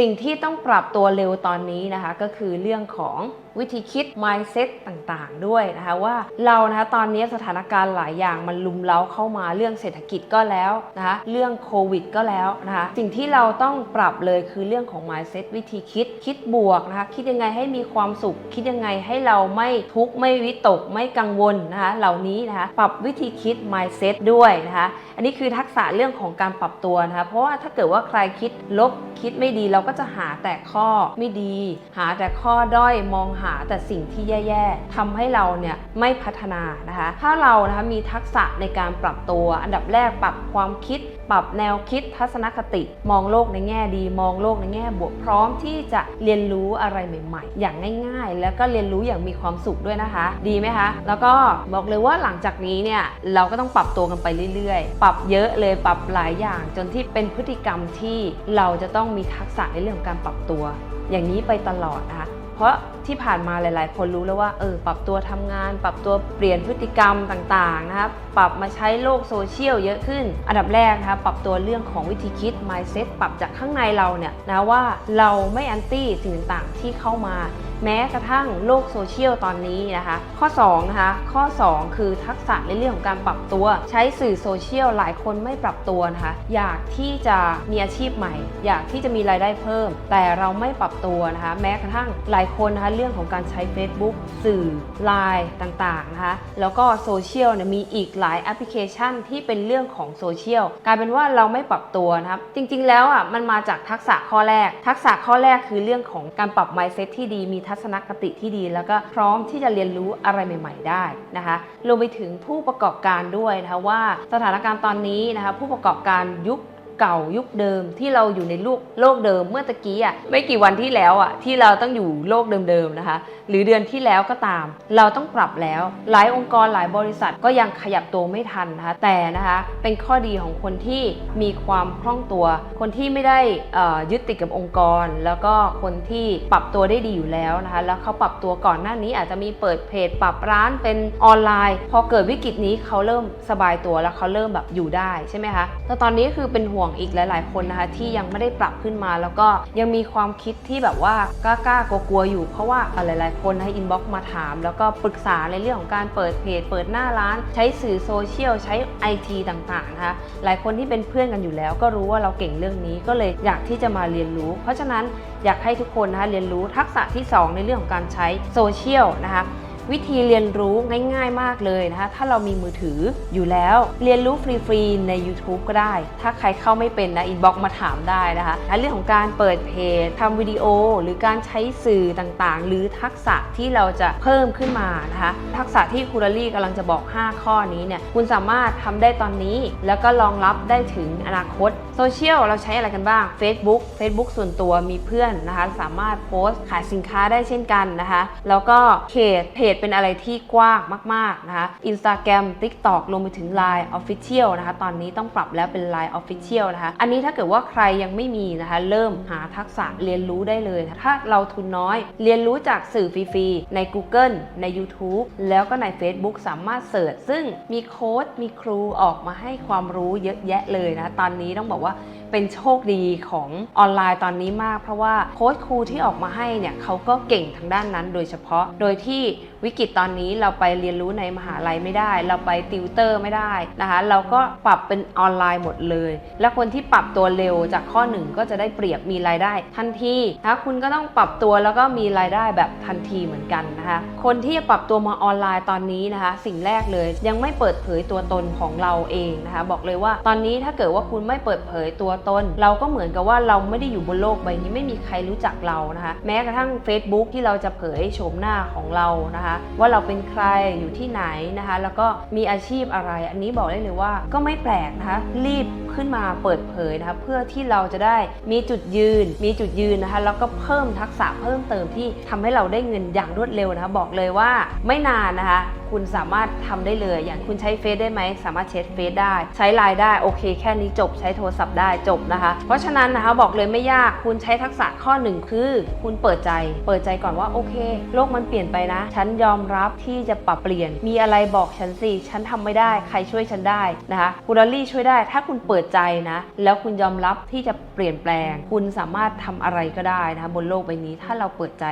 สิ่งที่ต้องปรับตัวเร็วตอนนี้นะคะก็คือเรื่องของวิธีคิด mindset ต่างๆ ด้วยนะคะว่าเรานะคะตอนนี้สถานการณ์หลายอย่างมันลุมเล้าเข้ามาเรื่องเศรษฐกิจก็แล้วนะคะเรื่องโควิดก็แล้วนะคะสิ่งที่เราต้องปรับเลยคือเรื่องของ mindset วิธีคิดคิดบวกนะคะคิดยังไงให้มีความสุข คิดยังไงให้เราไม่ทุกข์ไม่วิตกไม่กังวลนะคะเหล่านี้นะคะปรับวิธีคิด mindset ด้วยนะคะอันนี้คือทักษะเรื่องของการปรับตัวนะคะเพราะว่าถ้าเกิดว่าใครคิดลบคิดไม่ดีเราก็ก็จะหาแต่ข้อไม่ดี หาแต่ข้อด้อยมองหาแต่สิ่งที่แย่ๆทำให้เราเนี่ยไม่พัฒนานะคะ ถ้าเรานะคะมีทักษะในการปรับตัว อันดับแรกปรับความคิด ปรับแนวคิดทัศนคติ มองโลกในแง่ดี มองโลกในแง่บวกพร้อมที่จะเรียนรู้อะไรใหม่ๆ อย่างง่าย ๆ แล้วก็เรียนรู้อย่างมีความสุขด้วยนะคะ ดีไหมคะ แล้วก็บอกเลยว่าหลังจากนี้เนี่ยเราก็ต้องปรับตัวกันไปเรื่อยๆ ปรับเยอะเลยปรับหลายอย่างจนที่เป็นพฤติกรรมที่เราจะต้องมีทักษะในเรื่องของการปรับตัว อย่างนี้ไปตลอดนะคะเพราะที่ผ่านมาหลาย ๆ คนรู้แล้วว่าเออปรับตัวทำงาน ปรับตัวเปลี่ยนพฤติกรรมต่าง ๆ นะครับปรับมาใช้โลกโซเชียลเยอะขึ้น อันดับแรกนะคะปรับตัวเรื่องของวิธีคิด mindset ปรับจากข้างในเราเนี่ยนะว่าเราไม่แอนตี้สิ่งต่างๆที่เข้ามา แม้กระทั่งโลกโซเชียลตอนนี้นะคะ ข้อ2นะคะข้อ 2 คือทักษะในเรื่องของการปรับตัว ใช้สื่อโซเชียลหลายคนไม่ปรับตัวนะคะอยากที่จะมีอาชีพใหม่ อยากที่จะมีรายได้เพิ่ม แต่เราไม่ปรับตัวนะคะแม้กระทั่งหลายคนนะคะเรื่องของการใช้ Facebook สื่อไลน์ต่างๆนะคะแล้วก็โซเชียลเนี่ยมีอีกหลายแอปพลิเคชันที่เป็นเรื่องของโซเชียลกลายเป็นว่าเราไม่ปรับตัวนะครับ จริงๆ แล้วอะมันมาจากทักษะข้อแรก ทักษะข้อแรกคือเรื่องของการปรับ mindset ที่ดีมีทัศนคติที่ดี แล้วก็พร้อมที่จะเรียนรู้อะไรใหม่ ๆ ได้นะคะรวมไปถึงผู้ประกอบการด้วยนะคะว่าสถานการณ์ตอนนี้นะคะผู้ประกอบการยุค เก่ายุคเดิมที่เราอยู่ในโลกโลกเดิมเมื่อตะกี้อะไม่กี่วันที่แล้วอะที่เราต้องอยู่โลกเดิมๆนะคะ หรือเดือนที่แล้วก็ตาม เราต้องปรับแล้ว หลายองค์กรหลายบริษัทก็ยังขยับตัวไม่ทันนะคะแต่นะคะเป็นข้อดีของคนที่มีความคล่องตัว คนที่ไม่ได้ยึดติดกับองค์กร แล้วก็คนที่ปรับตัวได้ดีอยู่แล้วนะคะแล้วเขาปรับตัวก่อนหน้านี้อาจจะมีเปิดเพจปรับร้านเป็นออนไลน์ พอเกิดวิกฤตนี้เขาเริ่มสบายตัวแล้วเขาเริ่มแบบอยู่ได้ใช่ไหมคะแต่ตอนนี้คือเป็นห่วงอีกหลาย ๆ คนนะคะ ที่ยังไม่ได้ปรับขึ้นมา แล้วก็ยังมีความคิดที่แบบว่ากล้ากลัวๆอยู่ เพราะว่าหลาย ๆ คนให้อินบ็อกซ์มาถาม แล้วก็ปรึกษาในเรื่องของการเปิดเพจ เปิดหน้าร้าน ใช้สื่อโซเชียลใช้ไอทีต่าง ๆ นะคะ หลายคนที่เป็นเพื่อนกันอยู่แล้ว ก็รู้ว่าเราเก่งเรื่องนี้ก็เลยอยากที่จะมาเรียนรู้ เพราะฉะนั้นอยากให้ทุกคนนะคะเรียนรู้ทักษะที่ 2 ในเรื่องของการใช้โซเชียลนะคะ วิธีเรียนรู้ง่าย ๆ มากเลยนะคะ ถ้าเรามีมือถืออยู่แล้ว เรียนรู้ฟรีๆ ใน YouTube ก็ได้ ถ้าใครเข้าไม่เป็นนะอินบ็อกมาถามได้นะคะและเรื่องของการเปิดเพจทำวิดีโอ หรือการใช้สื่อต่างๆ หรือทักษะที่เราจะเพิ่มขึ้นมานะคะ ทักษะที่ครูรลี่กำลังจะบอก 5 ข้อนี้เนี่ยคุณสามารถทำได้ตอนนี้ แล้วก็รองรับได้ถึงอนาคตโซเชียลเราใช้อะไรกันบ้าง Facebook Facebook ส่วนตัวมีเพื่อนนะคะ สามารถโพสต์ขายสินค้าได้เช่นกันนะคะ แล้วก็เพจเพจเป็นอะไรที่กว้างมาก ๆ นะคะ Instagram TikTok รวมไปถึง Line Official นะคะ ตอนนี้ต้องปรับแล้วเป็น Line Official นะคะ อันนี้ถ้าเกิดว่าใครยังไม่มีนะคะ เริ่มหาทักษะเรียนรู้ได้เลยะถ้าเราทุนน้อย เรียนรู้จากสื่อฟรีๆ ใน Google ใน YouTube แล้วก็ใน Facebook สามารถเสิร์ชซึ่งมีโค้ดมีครูออกมาให้ความรู้เยอะแยะเลยนะ ตอนนี้ต้องบอกว่า เป็นโชคดีของออนไลน์ตอนนี้มาก เพราะว่าโค้ชครูที่ออกมาให้เนี่ยเขาก็เก่งทางด้านนั้น โดยเฉพาะ โดยที่วิกฤตตอนนี้เราไปเรียนรู้ในมหาลัยไม่ได้ เราไปติวเตอร์ไม่ได้นะคะ เราก็ปรับเป็นออนไลน์หมดเลย และคนที่ปรับตัวเร็วจากข้อหนึ่งก็จะได้เปรียบมีรายได้ทันทีนะคะคุณก็ต้องปรับตัวแล้วก็มีรายได้แบบทันทีเหมือนกันนะคะ คนที่จะปรับตัวมาออนไลน์ตอนนี้นะคะ สิ่งแรกเลยยังไม่เปิดเผยตัวตนของเราเองนะคะ บอกเลยว่าตอนนี้ถ้าเกิดว่าคุณไม่เปิดเผยตัวตน เราก็เหมือนกับว่าเราไม่ได้อยู่บนโลกใบนี้ไม่มีใครรู้จักเรานะคะ แม้กระทั่ง Facebook ที่เราจะเผยโฉมหน้าของเรานะคะ ว่าเราเป็นใครอยู่ที่ไหนนะคะ แล้วก็มีอาชีพอะไร อันนี้บอกได้เลยว่าก็ไม่แปลกนะคะ รีบขึ้นมาเปิดเผยนะคะเพื่อที่เราจะได้มีจุดยืน มีจุดยืนนะคะแล้วก็เพิ่มทักษะเพิ่มเติมที่ทำให้เราได้เงินอย่างรวดเร็วนะคะ บอกเลยว่าไม่นานนะคะ คุณสามารถทำได้เลย อย่างคุณใช้เฟซได้ไหม สามารถเช็คเฟซได้ ใช้ไลน์ได้โอเค แค่นี้จบใช้โทรศัพท์ได้จบนะคะ เพราะฉะนั้นนะคะบอกเลยไม่ยากคุณใช้ทักษะข้อหนึ่งคือ คุณเปิดใจ เปิดใจก่อนว่าโอเค โลกมันเปลี่ยนไปนะ ฉันยอมรับที่จะปรับเปลี่ยน มีอะไรบอกฉันสิฉันทำไม่ได้ใครช่วยฉันได้นะคะคุณดอลลี่ช่วยได้ ถ้าคุณเปิดใจนะ แล้วคุณยอมรับที่จะเปลี่ยนแปลง คุณสามารถทำอะไรก็ได้นะคะบนโลกใบนี้ถ้าเราเปิดใจ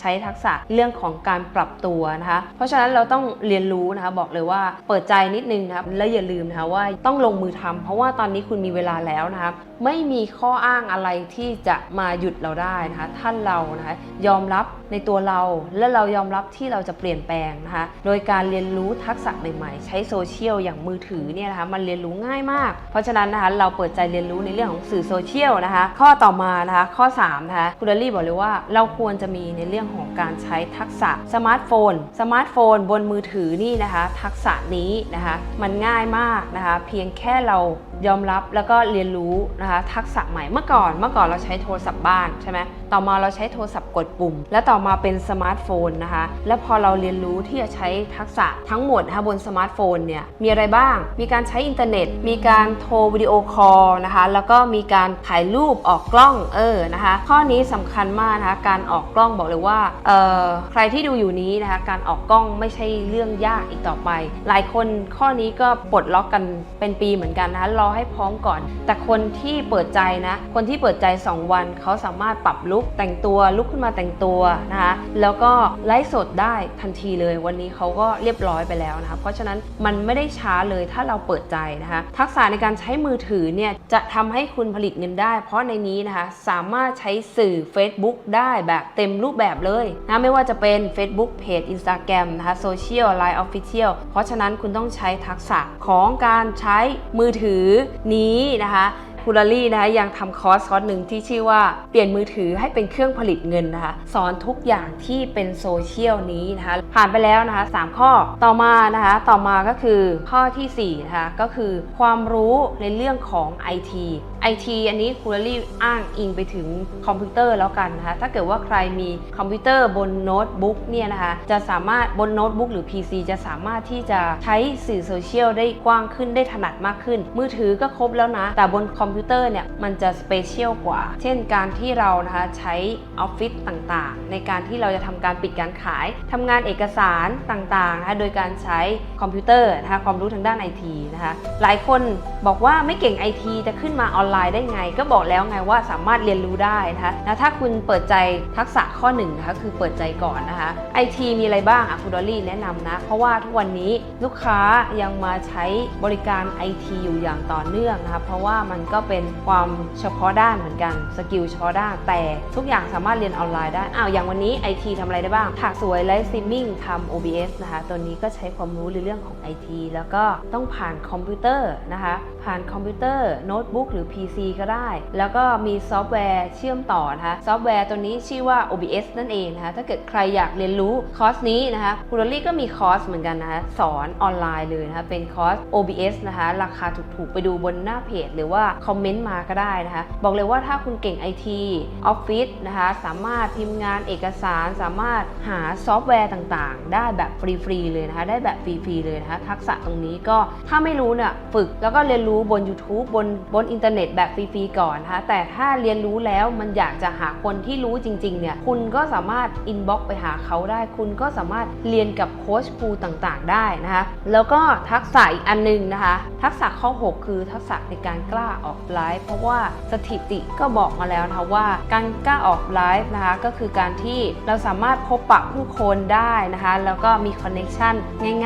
ใช้ทักษะเรื่องของการปรับตัวนะคะ เพราะฉะนั้นเราต้องเรียนรู้นะคะบอกเลยว่าเปิดใจนิดนึงนะครับและอย่าลืมนะคะว่าต้องลงมือทำเพราะว่าตอนนี้คุณมีเวลาแล้วนะคะไม่มีข้ออ้างอะไรที่จะมาหยุดเราได้นะคะท่านเรานะคะยอมรับในตัวเรา และเรายอมรับที่เราจะเปลี่ยนแปลงนะคะ โดยการเรียนรู้ทักษะใหม่ๆ ใช้โซเชียลอย่างมือถือเนี่ยนะคะมันเรียนรู้ง่ายมาก เพราะฉะนั้นนะคะเราเปิดใจเรียนรู้ในเรื่องของสื่อโซเชียลนะคะ ข้อต่อมานะคะข้อ3นะคะคุณดลลี่บอกเลยว่าเราควรจะมีในเรื่องของการใช้ทักษะสมาร์ทโฟน สมาร์ทโฟน บนมือถือนี่นะคะ ทักษะนี้นะคะ มันง่ายมากนะคะ เพียงแค่เรายอมรับแล้วก็เรียนรู้นะคะทักษะใหม่เมื่อก่อนเมื่อก่อนเราใช้โทรศัพท์บ้านใช่ไหมต่อมาเราใช้โทรศัพท์กดปุ่ม และต่อมาเป็นสมาร์ทโฟนนะคะและพอเราเรียนรู้ที่จะใช้ทักษะทั้งหมดนะคะบนสมาร์ทโฟนเนี่ยมีอะไรบ้าง มีการใช้อินเทอร์เน็ต มีการโทรวิดีโอคอลนะคะแล้วก็มีการถ่ายรูปออกกล้องเออนะคะข้อนี้สำคัญมากนะคะการออกกล้องบอกเลยว่าเอ่อใครที่ดูอยู่นี้นะคะการออกกล้องไม่ใช่เรื่องยากอีกต่อไป หลายคนข้อนี้ก็ปลดล็อกกันเป็นปีเหมือนกันนะคะรอให้พร้อมก่อน แต่คนที่เปิดใจนะ คนที่เปิดใจ 2 วันเขาสามารถปรับลุกแต่งตัวลุกขึ้นมาแต่งตัวนะคะแล้วก็ไลฟ์สดได้ทันทีเลยวันนี้เขาก็เรียบร้อยไปแล้วนะคะเพราะฉะนั้นมันไม่ได้ช้าเลยถ้าเราเปิดใจนะคะ ทักษะในการใช้มือถือเนี่ยจะทำให้คุณผลิตเงินได้ เพราะในนี้นะคะสามารถใช้สื่อ Facebook ได้แบบเต็มรูปแบบเลยนะไม่ว่าจะเป็น Facebook Page Instagram นะคะโซเชียล Line Official เพราะฉะนั้นคุณต้องใช้ทักษะของการใช้มือถือนี้นะคะคุณลาลี่นะคะยังทำคอร์สคอร์สหนึ่งที่ชื่อว่าเปลี่ยนมือถือให้เป็นเครื่องผลิตเงินนะคะ สอนทุกอย่างที่เป็นโซเชียลนี้นะคะ ผ่านไปแล้วนะคะ 3 ข้อต่อมานะคะ ต่อมาก็คือข้อทีสี่4นะคะก็คือความรู้ในเรื่องของ IT IT อันนี้คุณลาลี่อ้างอิงไปถึงคอมพิวเตอร์แล้วกันนะคะถ้าเกิดว่าใครมีคอมพิวเตอร์บนโน้ตบุ๊กเนี่ยนะคะจะสามารถบนโน้ตบุ๊กหรือ PC จะสามารถที่จะใช้สื่อโซเชียลได้กว้างขึ้นได้ถนัดมากขึ้น มือถือก็ครบแล้วนะ แต่บนคอมพิวเตอร์เนี่ยมันจะสเปเชียลกว่า เช่นการที่เรานะคะใช้ออฟฟิศต่างๆ ในการที่เราจะทำการปิดการขายทำงานเอกสารต่างๆนะคะโดยการใช้คอมพิวเตอร์นะคะความรู้ทางด้านไอทีนะคะหลายคนบอกว่าไม่เก่งไอทีจะขึ้นมาออนไลน์ได้ไง ก็บอกแล้วไงว่าสามารถเรียนรู้ได้นะคะแล้วถ้าคุณเปิดใจทักษะข้อหนึ่งนะคะคือเปิดใจก่อนนะคะไอทีมีอะไรบ้างอะคุณดอลลี่แนะนำนะ เพราะว่าทุกวันนี้ลูกค้ายังมาใช้บริการไอทีอยู่อย่างต่อเนื่องนะคะเพราะว่ามันก็เป็นความเฉพาะด้านเหมือนกันสกิลเฉพาะด้านแต่ทุกอย่างสามารถเรียนออนไลน์ได้อ้าวอย่างวันนี้ไอทีทำอะไรได้บ้างถักสวยไลฟ์สตรีมมิ่งทำ OBS นะคะตัวนี้ก็ใช้ความรู้ในเรื่องของ IT แล้วก็ต้องผ่านคอมพิวเตอร์นะคะผ่านคอมพิวเตอร์โน้ตบุ๊กหรือ PC ก็ได้ แล้วก็มีซอฟต์แวร์เชื่อมต่อนะคะซอฟต์แวร์ตัวนี้ชื่อว่า OBS นั่นเองนะคะถ้าเกิดใครอยากเรียนรู้คอร์สนี้นะคะคุณลลี่ก็มีคอร์สเหมือนกันนะคะสอนออนไลน์เลยนะคะเป็นคอร์ส OBS นะคะราคาถูกๆ ไปดูบนหน้าเพจ หรือว่าคอมเมนต์มาก็ได้นะคะบอกเลยว่าถ้าคุณเก่ง IT ออฟฟิศนะคะสามารถพิมพ์งานเอกสาร สามารถหาซอฟต์แวร์ต่างๆ ได้แบบฟรีๆเลยนะคะได้แบบฟรีๆเลยนะคะทักษะตรงนี้ก็ถ้าไม่รู้เนี่ยฝึกแล้วก็เรียนรู้บน YouTube บนบนอินเทอร์เน็ตแบบฟรีๆก่อนนะคะแต่ถ้าเรียนรู้แล้วมันอยากจะหาคนที่รู้จริงๆเนี่ยคุณก็สามารถอินบ็อกไปหาเขาได้ คุณก็สามารถเรียนกับโค้ชครูต่างๆ ได้นะคะแล้วก็ทักษะอีกอันหนึงนะคะทักษะข้อ 6 คือทักษะในการกล้าออกไลฟ์เพราะว่าสถิติก็บอกมาแล้วนะคะว่าการกล้าออกไลฟ์นะคะก็คือการที่เราสามารถพบปะผู้คนได้นะคะแล้วก็มีคอนเน็ชัน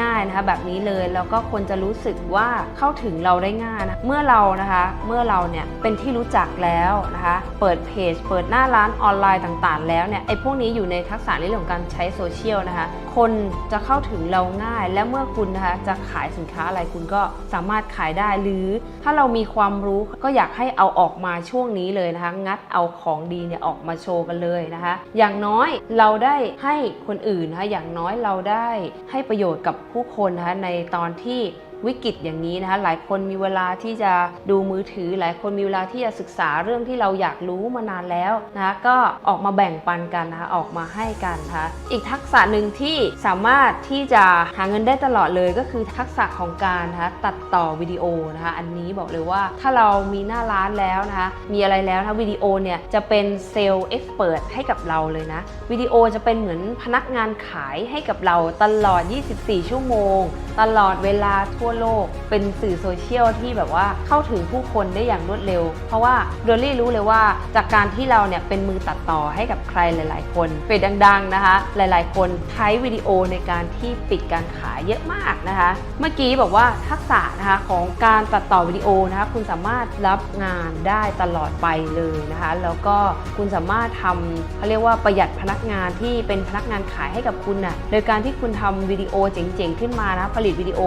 ง่ายๆนะคะแบบนี้เลยแล้วก็คนจะรู้สึกว่าเข้าถึงเราได้ง่ายนะเมื่อเรานะคะเมื่อเราเนี่ยเป็นที่รู้จักแล้วนะคะ เปิดเพจ เปิดหน้าร้านออนไลน์ต่างๆ แล้วเนี่ยไอ้พวกนี้อยู่ในทักษะเรื่องของการใช้โซเชียลนะคะ คนจะเข้าถึงเราง่าย และเมื่อคุณนะคะจะขายสินค้าอะไรคุณก็สามารถขายได้หรือ ถ้าเรามีความรู้ก็อยากให้เอาออกมาช่วงนี้เลยนะคะ งัดเอาของดีเนี่ยออกมาโชว์กันเลยนะคะ อย่างน้อยเราได้ให้คนอื่นนะคะอย่างน้อยเราได้ให้ประโยชน์กับผู้คนนะคะในตอนที่ วิกฤตอย่างนี้นะคะ หลายคนมีเวลาที่จะดูมือถือ หลายคนมีเวลาที่จะศึกษาเรื่องที่เราอยากรู้มานานแล้วนะคะก็ออกมาแบ่งปันกันนะคะออกมาให้กันนะคะอีกทักษะหนึ่งที่สามารถที่จะหาเงินได้ตลอดเลยก็คือทักษะของการนะคะตัดต่อวิดีโอนะคะอันนี้บอกเลยว่าถ้าเรามีหน้าร้านแล้วนะคะมีอะไรแล้วนะวิดีโอเนี่ยจะเป็นเซลล์เอ็กซ์เพรสให้กับเราเลยนะวิดีโอจะเป็นเหมือนพนักงานขายให้กับเราตลอด 24 ชั่วโมง ตลอดเวลาทั่วโลก เป็นสื่อโซเชียลที่แบบว่าเข้าถึงผู้คนได้อย่างรวดเร็ว เพราะว่าโดลี่รู้เลยว่าจากการที่เราเนี่ยเป็นมือตัดต่อให้กับใครหลาย ๆ คนเป็ดดัง ๆ นะคะ หลาย ๆ คนใช้วิดีโอในการที่ปิดการขายเยอะมากนะคะ เมื่อกี้บอกว่าทักษะนะคะของการตัดต่อวิดีโอนะคะคุณสามารถรับงานได้ตลอดไปเลยนะคะ แล้วก็คุณสามารถทำเขาเรียกว่าประหยัดพนักงานที่เป็นพนักงานขายให้กับคุณน่ะโดยการที่คุณทำวิดีโอเจ๋ง ๆ ขึ้นมานะผลิตวิดีโอ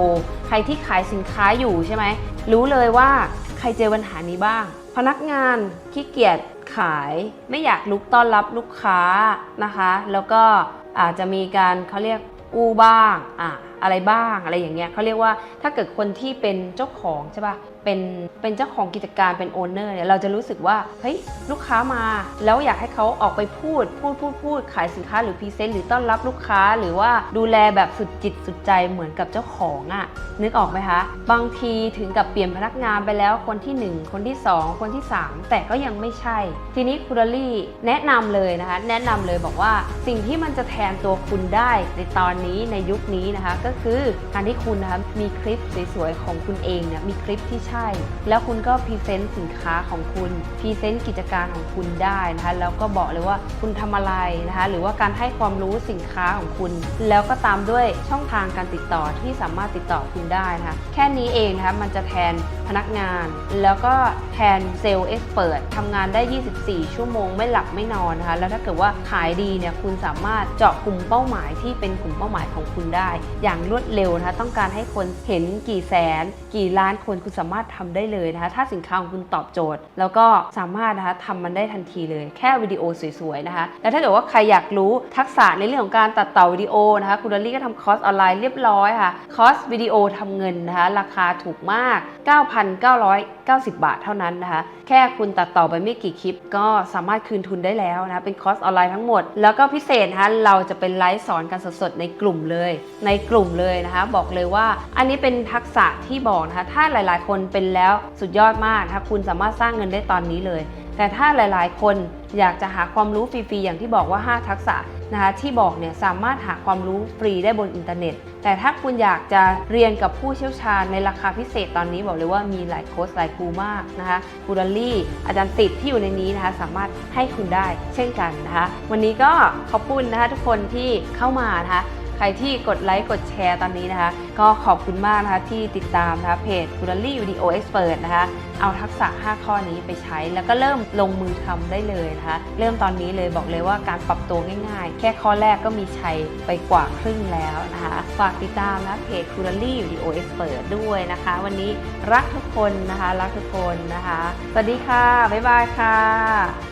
ใครที่ขายสินค้าอยู่ใช่ไหม รู้เลยว่าใครเจอปัญหานี้บ้าง พนักงานขี้เกียจขายไม่อยากลุกต้อนรับลูกค้านะคะ แล้วก็อาจจะมีการเขาเรียกอู้บ้างอะอะไรบ้างอะไรอย่างเงี้ยเขาเรียกว่าถ้าเกิดคนที่เป็นเจ้าของใช่ปะ เป็นเป็นเจ้าของกิจการเป็นโอนเนอร์เนี่ยเราจะรู้สึกว่าเฮ้ยลูกค้ามา แล้วอยากให้เขาออกไปพูด พูดพูดพูดขายสินค้าหรือพรีเซนต์หรือต้อนรับลูกค้าหรือว่าดูแลแบบสุดจิตสุดใจเหมือนกับเจ้าของอะ่ะนึกออกไหมคะ บางทีถึงกับเปลี่ยนพนักงานไปแล้วคนที่ 1 คนที่ 2 คนที่ 3 แต่ก็ยังไม่ใช่ ทีนี้คุณลลี่แนะนำเลยนะคะ แนะนำเลยบอกว่าสิ่งที่มันจะแทนตัวคุณได้ในตอนนี้ในยุคนี้นะคะ ก็คือการที่คุณนะคะมีคลิปสวยๆของคุณเองเนี่ยมีคลิปที่ใช่ แล้วคุณก็พรีเซนต์สินค้าของคุณพรีเซนต์กิจการของคุณได้นะคะแล้วก็บอกเลยว่าคุณทำอะไรนะคะหรือว่าการให้ความรู้สินค้าของคุณ แล้วก็ตามด้วยช่องทางการติดต่อที่สามารถติดต่อคุณได้นะคะแค่นี้เองนะคะมันจะแทนพนักงาน แล้วก็แทนเซลล์เอ็กซ์เพรสทำงานได้ 24 ชั่วโมงไม่หลับไม่นอนนะคะแล้วถ้าเกิดว่าขายดีเนี่ยคุณสามารถเจาะกลุ่มเป้าหมายที่เป็นกลุ่มเป้าหมายของคุณได้ อย่างรวดเร็วนะคะต้องการให้คนเห็นกี่แสน กี่ล้านคนคุณสามารถทำได้เลยนะคะ ถ้าสินค้าของคุณตอบโจทย์ แล้วก็สามารถนะคะทำมันได้ทันทีเลย แค่วิดีโอสวยๆนะคะ แล้วถ้าเกิดว่าใครอยากรู้ทักษะในเรื่องของการตัดต่อวิดีโอนะคะ คุณดอลลี่ก็ทำคอร์สออนไลน์เรียบร้อยค่ะ คอร์สวิดีโอทำเงินนะคะ ราคาถูกมาก 9,990 บาทเท่านั้นนะคะ แค่คุณตัดต่อไปไม่กี่คลิป ก็สามารถคืนทุนได้แล้วนะคะ เป็นคอร์สออนไลน์ทั้งหมด แล้วก็พิเศษนะคะ เราจะเป็นไลฟ์สอนกันสดๆในกลุ่มเลย ในกลุ่มเลยนะคะ บอกเลยว่า อันนี้เป็นทักษะที่บอกนะคะ ถ้าหลาย ๆ คนเป็นแล้วสุดยอดมากนะคะคุณสามารถสร้างเงินได้ตอนนี้เลย แต่ถ้าหลายๆ คนอยากจะหาความรู้ฟรีๆอย่างที่บอกว่า 5 ทักษะนะคะที่บอกเนี่ยสามารถหาความรู้ฟรีได้บนอินเทอร์เน็ต แต่ถ้าคุณอยากจะเรียนกับผู้เชี่ยวชาญในราคาพิเศษตอนนี้บอกเลยว่ามีหลายโค้ชหลายครูมากนะคะครูดอลลี่ อาจารย์ติดที่อยู่ในนี้นะคะสามารถให้คุณได้เช่นกันนะคะวันนี้ก็ขอบคุณนะคะทุกคนที่เข้ามานะคะ ครที่กดไลค์กดแชร์ตอนนี้นะคะ ก็ขอบคุณมากนะคะที่ติดตามนะคะเพจ g u r a l y Video Expert นะคะ เอาทักษะ 5 ข้อนี้ไปใช้ แล้วก็เริ่มลงมือทำได้เลยนะคะ เริ่มตอนนี้เลยบอกเลยว่าการปรับตัวง่ายๆ แค่ข้อแรกก็มีชัยไปกว่าครึ่งแล้วนะคะ ฝากติดตามนะเพจ g u r a l y Video Expert ด้วยนะคะ วันนี้รักทุกคนนะคะ รักทุกคนนะคะ สวัสดีค่ะ บ๊ายบายค่ะ